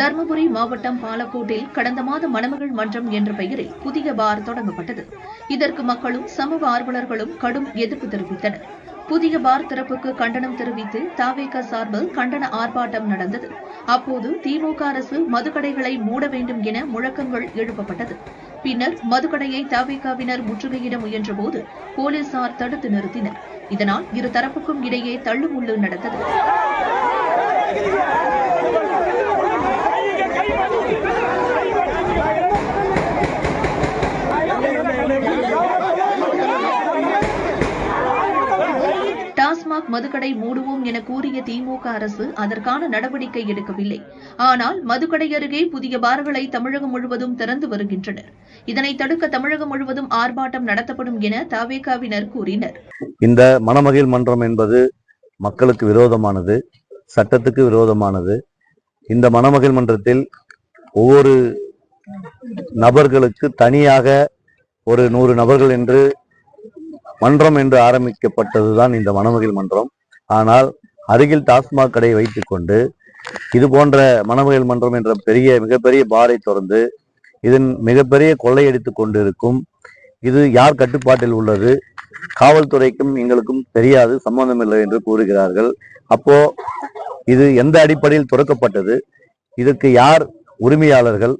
தர்மபுரி மாவட்டம் பாலக்கோட்டில் கடந்த மாத மணமகள் மன்றம் என்ற பெயரில் புதிய பார் தொடங்கப்பட்டது. இதற்கு மக்களும் சமூக ஆர்வலர்களும் கடும் எதிர்ப்பு தெரிவித்தனர். புதிய பார் திறப்புக்கு கண்டனம் தெரிவித்து தாவேக சார்பில் கண்டன ஆர்ப்பாட்டம் நடந்தது. அப்போது திமுக அரசு மதுக்கடைகளை மூட வேண்டும் என முழக்கங்கள் எழுப்பப்பட்டது. பின்னர் மதுக்கடையை தாவேகாவினர் முற்றுகையிட முயன்றபோது போலீசார் தடுத்து நிறுத்தினர். இதனால் இரு தரப்புக்கும் இடையே தள்ளுமுள்ளு நடந்தது. மதுக்கடை மூடுவோம் என கூறிய திமுக அரசு அதற்கான நடவடிக்கை எடுக்கவில்லை. ஆனால் மதுக்கடை அருகே புதிய பார்களை தமிழகம் முழுவதும் திறந்து வருகின்றனர். இதனை தடுக்க தமிழகம் முழுவதும் ஆர்ப்பாட்டம் நடத்தப்படும் என தாவேகாவினர் கூறினர். இந்த மணமகிழ் மன்றம் என்பது மக்களுக்கு விரோதமானது சட்டத்துக்கு விரோதமானது. இந்த மணமகிழ் மன்றத்தில் ஒவ்வொரு நபர்களுக்கு தனியாக ஒரு நூறு நபர்கள் என்று மன்றம் என்று ஆரம்பிக்கப்பட்டதுதான் இந்த மணமகிழ் மன்றம். ஆனால் அருகில் டாஸ்மாக் கடையை வைத்துக்கொண்டு இது போன்ற மணமகிழ் மன்றம் என்ற பெரிய மிகப்பெரிய பாரை திறந்து இதன் மிகப்பெரிய கொள்ளையடித்துக் கொண்டிருக்கும். இது யார் கட்டுப்பாட்டில் உள்ளது? காவல்துறைக்கும் எங்களுக்கும் தெரியாது சம்பந்தமில்லை என்று கூறுகிறார்கள். அப்போ இது எந்த அடிப்படையில் துறக்கப்பட்டது? இதற்கு யார் உரிமையாளர்கள்?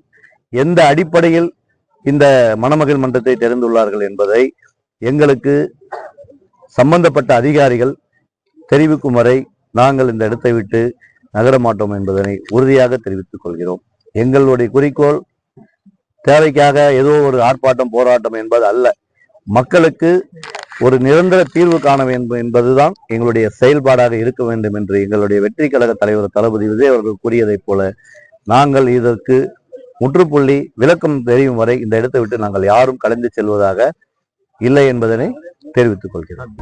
எந்த அடிப்படையில் இந்த மணமகள் மன்றத்தை தெரிந்துள்ளார்கள் என்பதை எங்களுக்கு சம்பந்தப்பட்ட அதிகாரிகள் தெரிவிக்கும் வரை நாங்கள் இந்த இடத்தை விட்டு நகர மாட்டோம் என்பதனை உறுதியாக தெரிவித்துக் கொள்கிறோம். எங்களுடைய குறிக்கோள் தேவைக்காக ஏதோ ஒரு ஆர்ப்பாட்டம் போராட்டம் என்பது அல்ல. மக்களுக்கு ஒரு நிரந்தர தீர்வு காண வேண்டும் என்பதுதான் எங்களுடைய செயல்பாடாக இருக்க வேண்டும் என்று எங்களுடைய வெற்றி கழக தலைவர் தளபதி விஜய் அவர்கள் கூறியதைப் போல நாங்கள் இதற்கு முற்றுப்புள்ளி விளக்கம் தெரியும் வரை இந்த இடத்தை விட்டு நாங்கள் யாரும் கலந்து செல்வதாக இல்லை என்பதனை தெரிவித்துக் கொள்கிறேன்.